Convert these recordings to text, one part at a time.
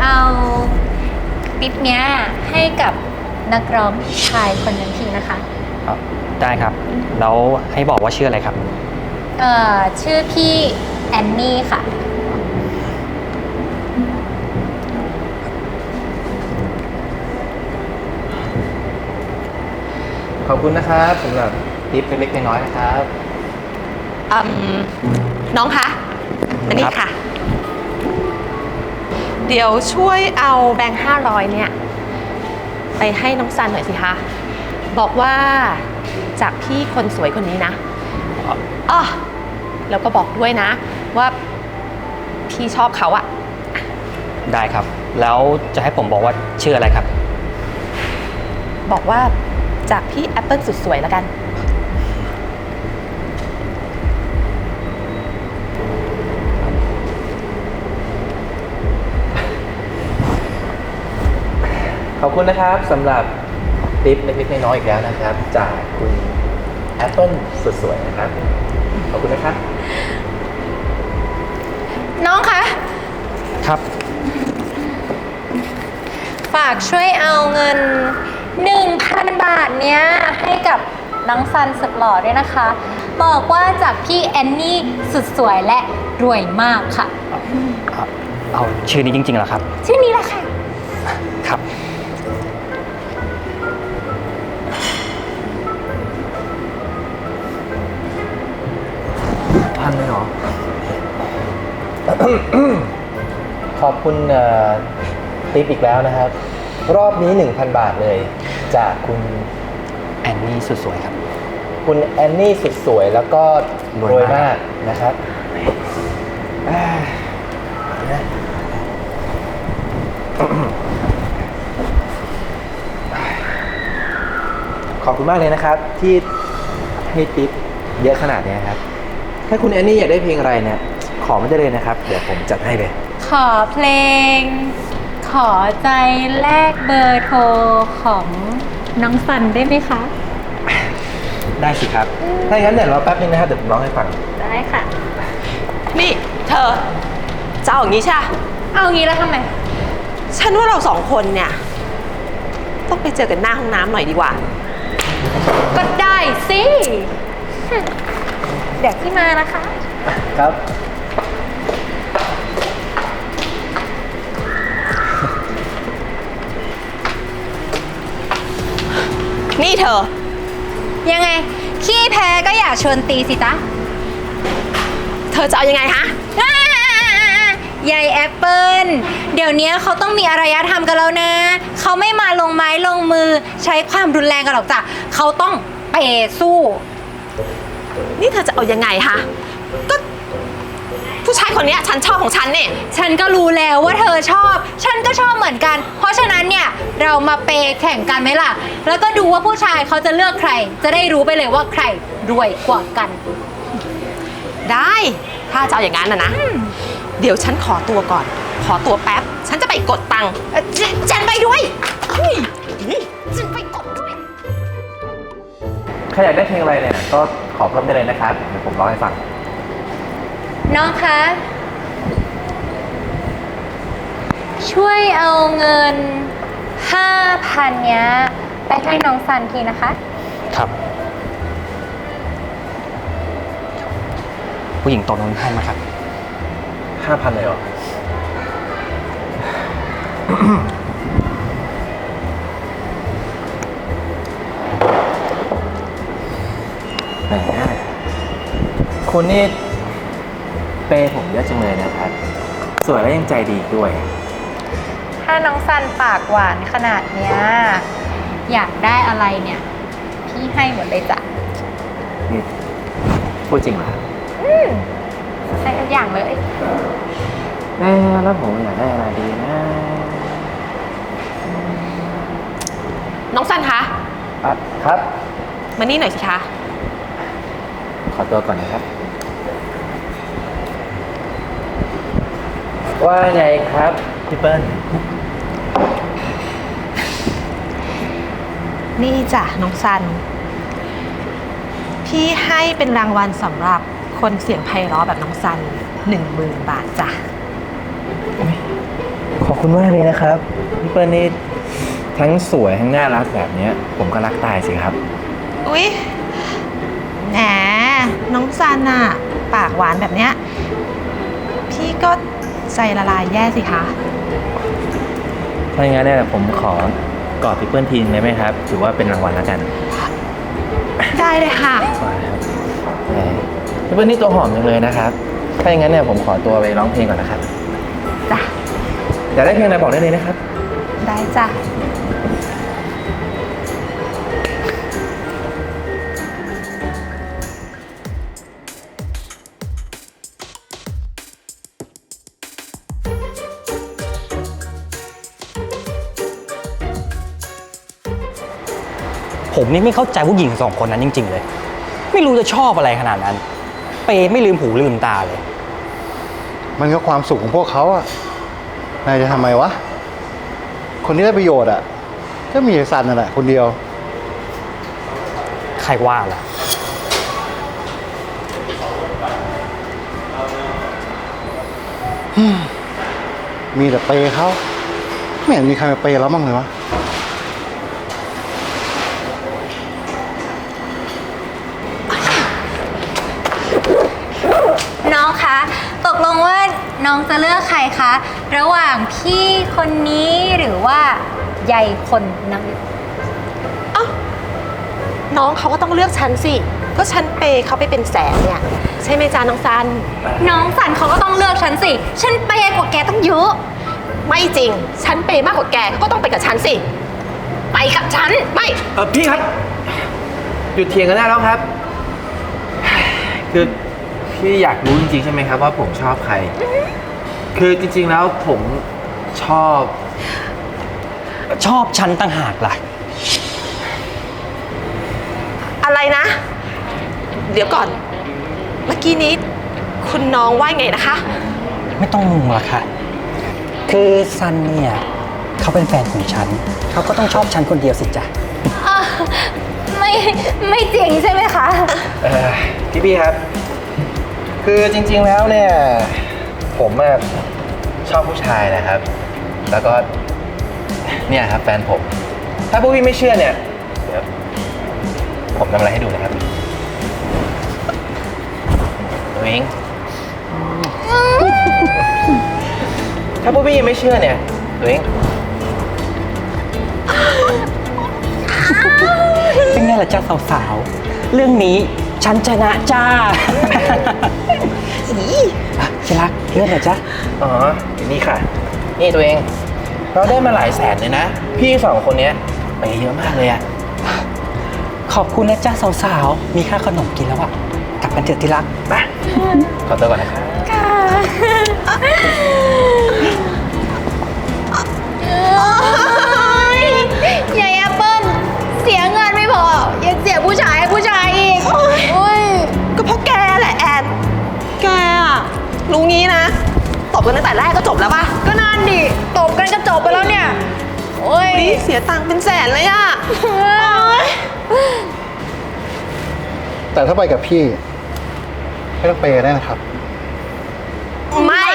เอาปิ๊บเนี้ยให้กับนักร้องชายคนนั้นทีนะคะ ครับ ได้ครับ แล้วให้บอกว่าชื่ออะไรครับ เอ่อชื่อพี่แอนนี่ค่ะ ขอบคุณนะครับสำหรับทิปเล็กๆน้อยๆนะครับ อืมน้องคะ อันนี้ครับ ค่ะ เดี๋ยวช่วยเอาแบงค์ห้าร้อยเนี่ย ไปให้น้องซันหน่อยสิคะ บอกว่าจากพี่คนสวยคนนี้นะอ๋อแล้วก็บอกด้วยนะ ว่าพี่ชอบเขาอะได้ครับ แล้วจะให้ผมบอกว่าชื่ออะไรครับ บอกว่าจากพี่แอปเปิลสุดสวยแล้วกัน ขอบคุณนะครับสำหรับทิปเล็กๆน้อยๆอีกแล้วนะครับ จากคุณแอปเปิลสุดสวยนะครับ ขอบคุณนะครับ น้องคะ ครับ ฝากช่วยเอาเงิน 1,000 บาทเนี้ย ให้กับน้องซันสุดหล่อด้วยนะคะ บอกว่าจากพี่แอนนี่สุดสวยและรวยมากค่ะ เอาเอาชื่อนี้จริงๆเหรอครับ ชื่อนี้แหละค่ะ ครับ ขอบคุณเอ่อทิปอีกแล้วนะครับ รอบนี้ 1,000 บาทเลย จากคุณแอนนี่สุดสวยครับ คุณแอนนี่สุดสวยแล้วก็รวยมากนะครับขอบคุณมากเลยนะครับ ที่ให้ทิปเยอะขนาดนี้ครับ ถ้าคุณแอนนี่อยากได้เพลงอะไรเนี่ย ขอมาได้เลยนะครับ เดี๋ยวผมจัดให้เลย ขอเพลง ขอใจแลกเบอร์โทรของน้องซันได้ไหมคะ ได้สิครับ ถ้าอย่างนั้นเดี๋ยวรอแป๊บนึงนะครับ เดี๋ยวผมร้องให้ฟัง ได้ค่ะ นี่เธอจะเอาอย่างนี้ใช่ปะเอางี้แล้วทำไม ฉันว่าเราสองคนเนี่ย ต้องไปเจอกันหน้าห้องน้ำหน่อยดีกว่า ก็ได้สิ เดี๋ยวที่มานะคะ ครับ นี่เธอ ยังไง ขี้แพ้ก็อย่าชวนตีสิจ๊ะเธอจะเอายังไงฮะ อ่ายายแอปเปิลเดี๋ยวนี้เขาต้องมีอารยธรรมกันแล้วนะ เขาไม่มาลงไม้ลงมือใช้ความรุนแรงกันหรอกจ้ะเขาต้องเปย์สู้ นี่เธอจะเอายังไงฮะก็ ผู้ชายคนเนี้ยฉันชอบของฉันเนี่ย ฉันก็รู้แล้วว่าเธอชอบ ฉันก็ชอบเหมือนกัน เพราะฉะนั้นเนี่ย เรามาเปย์แข่งกันไหมล่ะ แล้วก็ดูว่าผู้ชายเขาจะเลือกใคร จะได้รู้ไปเลยว่าใครรวยกว่ากัน ได้ ถ้าจะเอาอย่างนั้นนะนะ เดี๋ยวฉันขอตัวก่อน ขอตัวแป๊บ ฉันจะไปกดตังค์เอ่อฉฉันไปด้วยเฮ้ยฉันไปกดด้วย ใครอยากได้เพลงอะไรเนี่ยก็ขอเพิ่มได้เลยนะครับเดี๋ยวผมร้องให้ฟัง น้องคะ ช่วยเอาเงิน5,000เนี้ย ไปให้น้องซันทีนะคะ ครับ ผู้หญิงตกลงให้มาครับ ห้าพันเลยเหรอ แหมคุณนี่ เปย์ผมเยอะจังเลยนะครับ สวยและยังใจดีอีกด้วย ถ้าน้องซันปากหวานขนาดเนี้ย อยากได้อะไรเนี่ย พี่ให้หมดเลยจ้ะนี่พูดจริงเหรอครับอืมให้ทุกอย่างเลย เอ๊ะแล้วผมอยากได้อะไรดีนะน้องสันคะ อะครับ มานี่หน่อยสิคะ ขอตัวก่อนนะครับ ว่าไงครับพี่เปิ้ลนี่จ้ะน้องซัน พี่ให้เป็นรางวัลสำหรับคนเสียงไพเราะแบบน้องซันหนึ่งหมื่นบาทจ้ะขขอบคุณมากเลยนะครับพี่เปิ้ลนี่ทั้งสวยทั้งน่ารักแบบเนี้ย ผมก็รักตายสิครับ อุ๊ยแหมน้องซันอะปากหวานแบบเนี้ย พี่ก็ ใจละลายแย่สิคะ ถ้าอย่างนั้นเนี่ยผมขอกอดพี่เปิ้ลทีนึงได้ไหมครับ ถือว่าเป็นรางวัลแล้วกันได้เลยค่ะมาครับแหมพี่เปิ้ลนี่ตัวหอมจังเลยนะครับ ถ้าอย่างนั้นเนี่ยผมขอตัวไปร้องเพลงก่อนนะครับจ้ะ อยากได้เพลงอะไรบอกได้เลยนะครับ ได้จ้ะ ผมนี่ไม่เข้าใจผู้หญิงสองคนนั้นจริง ๆ เลย ไม่รู้จะชอบอะไรขนาดนั้น เปย์ไม่ลืมหูลืมตาเลย มันก็ความสุขของพวกเขาอะนายจะทำไมวะ คนที่ได้ประโยชน์อะก็มีไอ้ซันนั่นแหละคนเดียว ใครว่าล่ะ มีแต่เปย์เขา ไม่เห็นมีใครมาเปย์เราบ้างเลยวะ น้องคะ ตกลงว่า น้องจะเลือกใครคะ ระหว่างพี่คนนี้หรือว่าใหญ่คนนั้นเอ้าน้องเขาก็ต้องเลือกฉันสิ ก็ฉันเปย์เขาไปเป็นแสนเนี่ย ใช่ไหมจ๊ะน้องซัน น้องสันเขาก็ต้องเลือกฉันสิ ฉันเปย์กว่าแกต้องเยอะ ไม่จริง ฉันเปย์มากกว่าแกก็ต้องไปกับฉันสิ ไปกับฉัน ไม่ เออพี่ครับ หยุดเถียงกันได้แล้วครับ คือ พี่อยากรู้จริงๆใช่ไหมครับว่าผมชอบใคร คือจริงๆแล้วผมชอบ ชอบฉันตั้งหากล่ะ อะไรนะ เดี๋ยวก่อน เมื่อกี้นี้ คุณน้องว่าไงนะคะ ไม่ต้องงงหรอกค่ะ คือซันเนี่ยเขาเป็นแฟนของฉัน เขาก็ต้องชอบฉันคนเดียวสิจ๊ะ อะไม่ไม่จริงใช่ไหมคะ เอ่อพี่พี่ครับ คือจริงๆแล้วเนี่ย ผมอะชอบผู้ชายนะครับ แล้วก็เนี่ยครับแฟนผม ถ้าพวกพี่ไม่เชื่อเนี่ยเดี๋ยวผมทำอะไรให้ดูนะครับตัวเองถ้าพวกพี่ยังไม่เชื่อเนี่ยตัวเองเป็นไงล่ะจ้าสาวๆ เรื่องนี้ ฉันชนะจ้าอะที่รักเลื่อนหน่อยจ้ะอ๋อนี่ค่ะ นี่ตัวเอง เราได้มาหลายแสนเลยนะ พี่สองคนเนี้ยไปเยอะมากเลยอะขอบคุณนะจ้าสาวๆ มีค่าขนมกินแล้วอะกลับกันเถอะที่รักไปขอตัวก่อนนะครับ กันตั้งแต่แรกก็จบแล้วป่ะ ก็นั่นดิตบกันก็จบไปแล้วเนี่ย โอ้ยนี่เสียตังค์เป็นแสนเลยอะแต่ถ้าไปกับพี่ไม่ต้องเปย์ได้นะครับ ไม่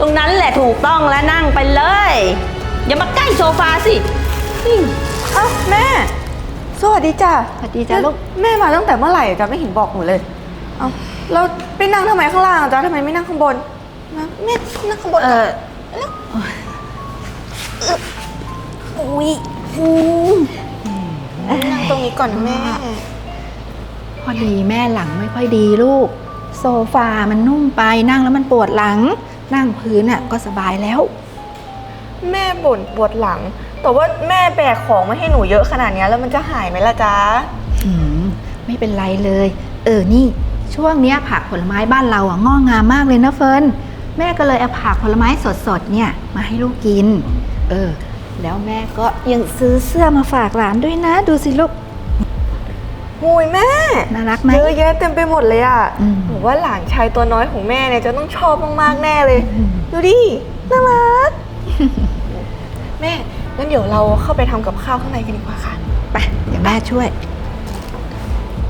ตรงนั้นแหละถูกต้องแล้วนั่งไปเลย อย่ามาใกล้โซฟาสิอ้าวแม่ สวัสดีจ้ะสวัสดีจ้ะลูกแม่มาตั้งแต่เมื่อไหร่จ้ะไม่เห็นบอกหนูเลย เอ้าแล้วไปนั่งทำไมข้างล่างอะจ้ะทำไมไม่นั่งข้างบนนะแม่นั่งข้างบนเอออุ้ยอืมนั่งตรงนี้ก่อนนะแม่ พอดีแม่หลังไม่ค่อยดีลูก โซฟามันนุ่มไปนั่งแล้วมันปวดหลัง นั่งพื้นอะก็สบายแล้ว แม่บ่นปวดหลัง แต่ว่าแม่แบกของมาให้หนูเยอะขนาดเนี้ยแล้วมันจะหายไหมล่ะจ๊ะ หืมไม่เป็นไรเลยแเออนี่ ช่วงเนี้ยผักผลไม้บ้านเราอะงอกงามมากเลยนะเฟิร์นแม่ก็เลยเอาผักผลไม้สดๆเนี่ยมาให้ลูกกิน เออ แล้วแม่ก็ยังซื้อเสื้อมาฝากหลานด้วยนะ ดูสิลูก หุยแม่น่ารักไหมเยอะแยะเต็มไปหมดเลยอะอืมหนูว่าหลานชายตัวน้อยของแม่เนี่ยจะต้องชอบมากๆแน่เลยอืมดูดิ น่ารัก แม่งั้นเดี๋ยวเราเข้าไปทำกับข้าวข้างในกันดีกว่าค่ะ ไป เดี๋ยวแม่ช่วย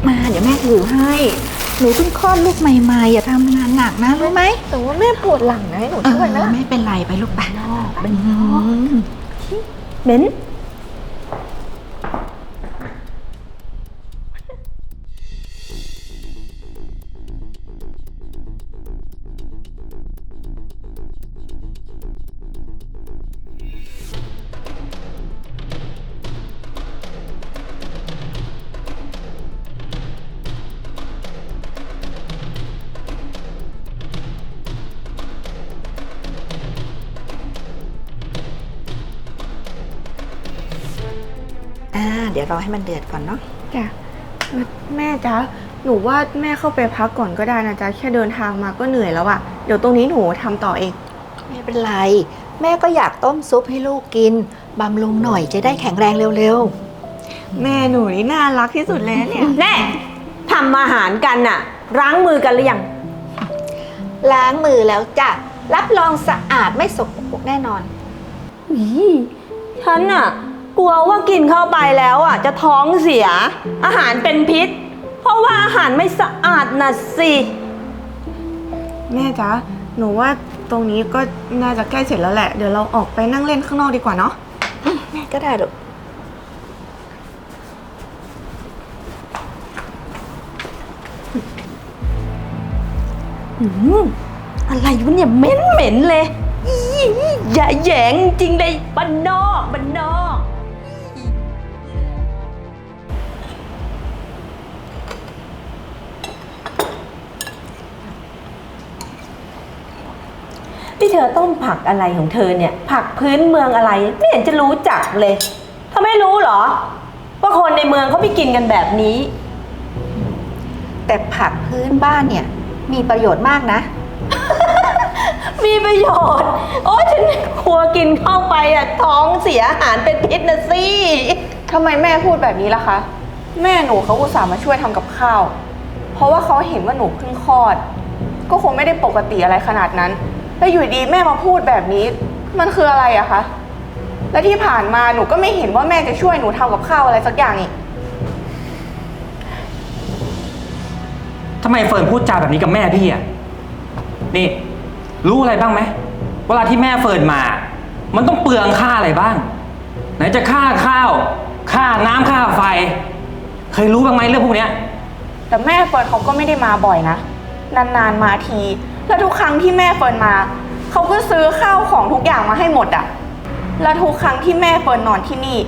มาเดี๋ยวแม่ถือให้ หนูเพิ่งคลอดลูกใหม่ๆ อย่าทำงานหนักนะรู้ไหม แต่ว่าแม่ปวดหลังนะให้หนูเอช่วยไหมอล่ะไม่เป็นไรไปลูกไปนอกไปนอกเหม็น เดี๋ยวรอให้มันเดือดก่อนเนาะจ้ะแม่จ๊ะหนูว่าแม่เข้าไปพักก่อนก็ได้นะจ๊ะแค่เดินทางมาก็เหนื่อยแล้วอะเดี๋ยวตรงนี้หนูทำต่อเอง ไม่เป็นไร แม่ก็อยากต้มซุปให้ลูกกินบำรุงหน่อยจะได้แข็งแรงเร็วแม่หนูนี่น่ารักที่สุดเลยนะเนี่ย แน่ทำอาหารกันน่ะล้างมือกันหรือยังๆล้างมือแล้วจ้ะรับรองสะอาดไม่สกปรกแน่นอนอีฉันน่ะก ลัวว่ากินเข้าไปแล้วอะจะท้องเสีย อาหารเป็นพิษ เพราะว่าอาหารไม่สะอาดน่ะสิ แม่จ๊ะ หนูว่าตรงนี้ก็น่าจะใกล้เสร็จแล้วแหละ เดี๋ยวเราออกไปนั่งเล่นข้างนอกดีกว่าเนาะ แม่ก็ได้ลูกอืมอะไรวะเนี่ยเหม็นเหม็นเลยอีอย่าแหยงจริงเลยบ้านนอกบ้านนอก เธอต้มผักอะไรของเธอเนี่ย ผักพื้นเมืองอะไร ไม่เห็นจะรู้จักเลยเธอไม่รู้เหรอ ว่าคนในเมืองเขาไม่กินกันแบบนี้ แต่ผักพื้นบ้านเนี่ยมีประโยชน์มากนะ มีประโยชน์ โอ้ฉันกลัวกินเข้าไปอะท้องเสียอาหารเป็นพิษนะสิทำไมแม่พูดแบบนี้ล่ะคะ แม่หนูเขาอุตส่าห์มาช่วยทำกับข้าว เพราะว่าเขาเห็นว่าหนูเพิ่งคลอด ก็คงไม่ได้ปกติอะไรขนาดนั้น แล้วอยู่ดีแม่มาพูดแบบนี้ มันคืออะไรอะคะ และที่ผ่านมาหนูก็ไม่เห็นว่าแม่จะช่วยหนูทำกับข้าวอะไรสักอย่างอีกทำไมเฟิร์นพูดจาแบบนี้กับแม่พี่อะ นี่ รู้อะไรบ้างไหม เวลาที่แม่เฟิร์นมา มันต้องเปลืองค่าอะไรบ้าง ไหนจะค่าข้าว ค่าน้ำค่าไฟ เคยรู้บ้างไหมเรื่องพวกเนี้ย แต่แม่เฟิร์นเขาก็ไม่ได้มาบ่อยนะ นานๆมาที แล้วทุกครั้งที่แม่เฟิร์นมา เขาก็ซื้อข้าวของทุกอย่างมาให้หมดอะแล้วทุกครั้งที่แม่เฟิร์นนอนที่นี่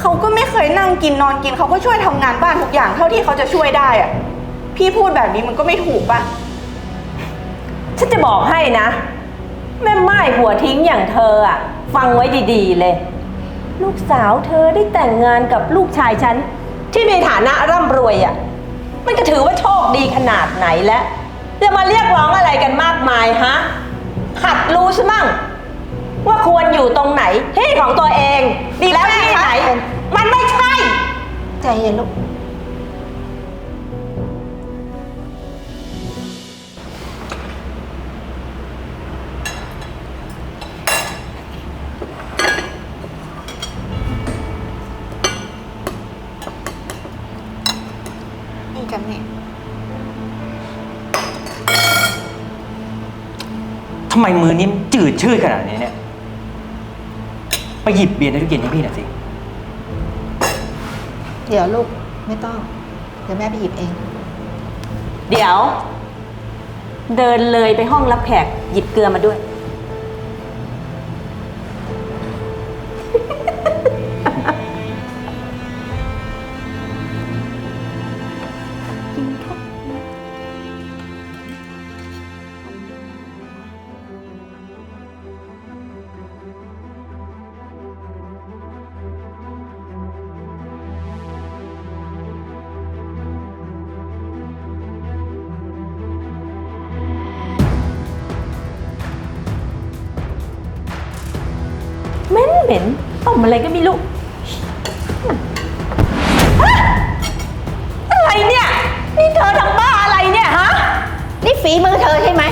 เขาก็ไม่เคยนั่งกินนอนกิน เขาก็ช่วยทำงานบ้านทุกอย่างเท่าที่เขาจะช่วยได้อะพี่พูดแบบนี้มันก็ไม่ถูกปะฉันจะบอกให้นะ แม่ไม้หัวทิ้งอย่างเธออะฟังไว้ดีๆเลย ลูกสาวเธอได้แต่งงานกับลูกชายฉัน ที่มีฐานะร่ำรวยอะมันก็ถือว่าโชคดีขนาดไหนแล้ว จะมาเรียกร้องอะไรกันมากมายฮะหัดรู้ซะมั่ง ว่าควรอยู่ตรงไหนที่ของตัวเอง ดีแล้วที่ไหน มันไม่ใช่ ใจเย็นลูก ทำไมมือนี้มันจืดชืดขนาดนี้เนี่ย ไปหยิบเบียร์ในตู้เย็นให้พี่หน่อยสิ เดี๋ยวลูกไม่ต้อง เดี๋ยวแม่ไปหยิบเอง เดี๋ยว เดินเลยไปห้องรับแขกหยิบเกลือมาด้วย ม็นต้มอะไรก็ไม่รู้ฮะอะไรเนี่ย นี่เธอทำบ้าอะไรเนี่ยฮะ นี่ฝีมือเธอใช่ไหม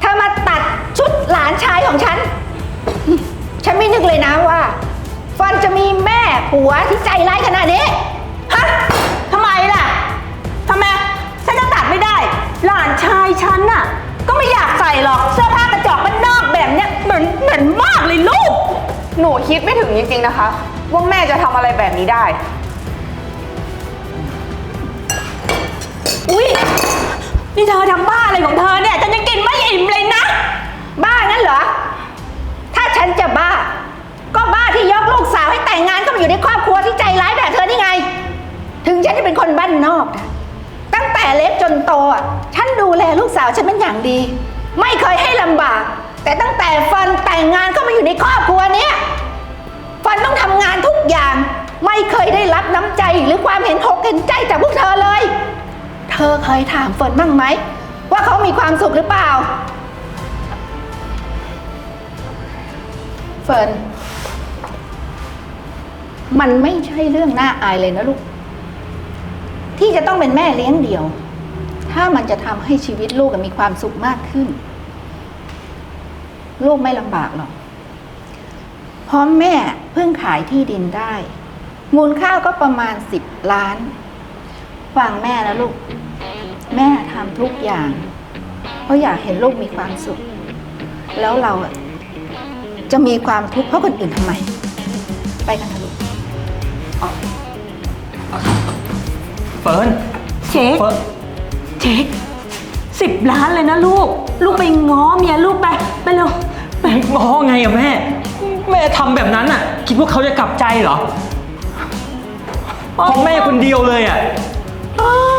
เธอมาตัดชุดหลานชายของฉัน ฉันไม่นึกเลยนะว่า ฟันจะมีแม่ผัวที่ใจร้ายขนาดนี้ ฮะทำไมล่ะทำไม ฉันจะตัดไม่ได้ หลานชายฉันน่ะ ก็ไม่อยากใส่หรอก เสื้อผ้ากระจอกมันนอกแบบเนี้ยเหมือนเหมือนมากเลยลูก หนูคิดไม่ถึงจริงๆนะคะ ว่าแม่จะทำอะไรแบบนี้ได้ อุ้ยนี่เธอทำบ้าอะไรของเธอเนี่ย ฉันยังกินไม่อิ่มเลยนะ บ้างั้นเหรอ ถ้าฉันจะบ้า ก็บ้าที่ยกลูกสาวให้แต่งงานก็มาอยู่ในครอบครัวที่ใจร้ายแบบเธอนี่ไง ถึงฉันจะเป็นคนบ้านนอกนะตั้งแต่เล็กจนโตอะฉันดูแลลูกสาวฉันเป็นอย่างดี ไม่เคยให้ลำบาก แต่ตั้งแต่ฟันแต่งงานก็มาอยู่ในครอบครัวเนี้ยฟันต้องทำงานทุกอย่าง ไม่เคยได้รับน้ำใจหรือความเห็นอกเห็นใจจากพวกเธอเลย เธอเคยถามเฟิร์นบ้างไหม ว่าเขามีความสุขหรือเปล่า เฟิร์นมันไม่ใช่เรื่องน่าอายเลยนะลูก ที่จะต้องเป็นแม่เลี้ยงเดี่ยว ถ้ามันจะทำให้ชีวิตลูกมีความสุขมากขึ้น ลูกไม่ลำบากหรอกเพราะแม่เพิ่งขายที่ดินได้ มูลค่าก็ประมาณสิบล้าน ฟังแม่นะลูก แม่ทำทุกอย่าง เพราะอยากเห็นลูกมีความสุข แล้วเราอะจะมีความทุกข์เพราะคนอื่นทำไม ไปกันเถอะลูกเฟิร์นเช็คเฟิร์นเช็คสิบล้านเลยนะลูก ลูกไปง้อเมียลูกไป ไปเร็ว แต่ง้อไงอะแม่ แม่ทำแบบนั้นอะคิดว่าเขาจะกลับใจเหรอของแม่คนเดียวเลยอะอ้าว